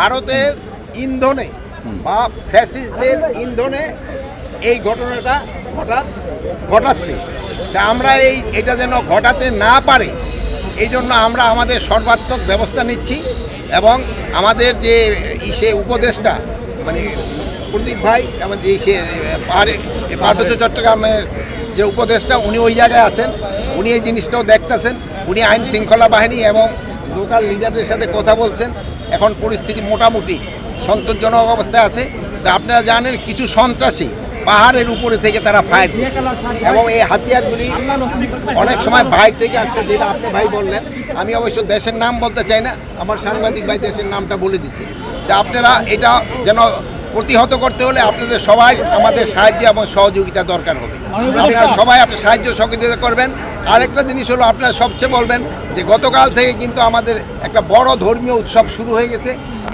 ভারতের ইন্ধনে বা ফ্যাসিস্টদের ইন্ধনে এই ঘটনাটা ঘটার ঘটাচ্ছে। তা আমরা এই, এটা যেন ঘটাতে না পারে, এই জন্য আমরা আমাদের সর্বাত্মক ব্যবস্থা নিচ্ছি এবং আমাদের যে ইসে উপদেষ্টা মানে প্রদীপ ভাই আমাদের ইসে পাহাড়ে পার্বত্য চট্টগ্রামের যে উপদেষ্টা, উনি ওই জায়গায় আছেন, উনি এই জিনিসটাও দেখতেছেন, উনি আইন শৃঙ্খলা বাহিনী এবং লোকাল লিডারদের সাথে কথা বলছেন। এখন পরিস্থিতি মোটামুটি সন্তোষজনক অবস্থায় আছে। তা আপনারা জানেন কিছু সন্ত্রাসী পাহাড়ের উপরে থেকে তারা ফায়ার। এবং এই হাতিয়ারগুলি অনেক সময় বাইর থেকে আসছে, যেটা আপনি ভাই বললেন। আমি অবশ্য দেশের নাম বলতে চাই না, আমার সাংবাদিক ভাই দেশের নামটা বলে দিচ্ছে। তা আপনারা এটা যেন প্রতিহত করতে হলে আপনাদের সবাই আমাদের সাহায্য এবং সহযোগিতা দরকার হবে। আপনারা সবাই আপনি সাহায্য সহযোগিতা করবেন। আরেকটা জিনিস হলো আপনারা সবচেয়ে বলবেন যে গতকাল থেকে কিন্তু আমাদের একটা বড় ধর্মীয় উৎসব শুরু হয়ে গেছে।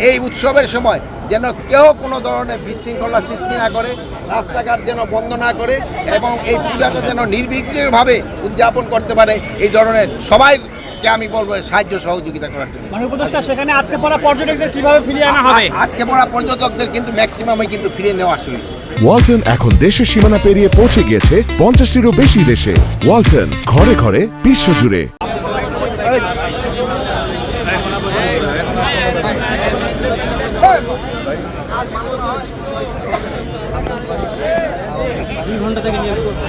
এই উৎসবের সময় যেন কেউ কোনো ধরনের বিশৃঙ্খলা সৃষ্টি না করে রাস্তাঘাট যেন বন্ধ না করে এবং এই পূজাটা যেন নির্বিঘ্নভাবে উদযাপন করতে পারে এই ধরনের সবাইকে আমি বলব সাহায্য সহযোগিতা করার জন্য মানে উপদেষ্টা সেখানে আটকে পড়া পর্যটকদের কীভাবে ফিরিয়ে আনা হবে আটকে পড়া পর্যটকদের কিন্তু ম্যাক্সিমামই কিন্তু ফিরে নেওয়া আসা হয়েছে ওয়ালটন এখন দেশের সীমানা পেরিয়ে পৌঁছে গিয়েছে পঞ্চাশটিরও বেশি দেশে ওয়ালটন ঘরে ঘরে বিশ্বজুড়ে ঘণ্টা থেকে নিয়োগ আচ্ছা,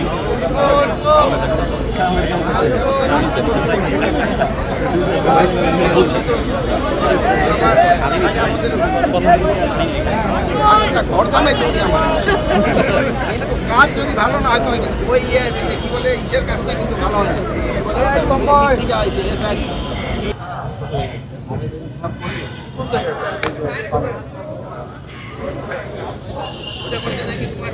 কিন্তু কাজ যদি ভালো না হয় কিন্তু ওই ইয়ে কি বলে ইসের কাজটা কিন্তু ভালো হয় করতে নাকি তোমার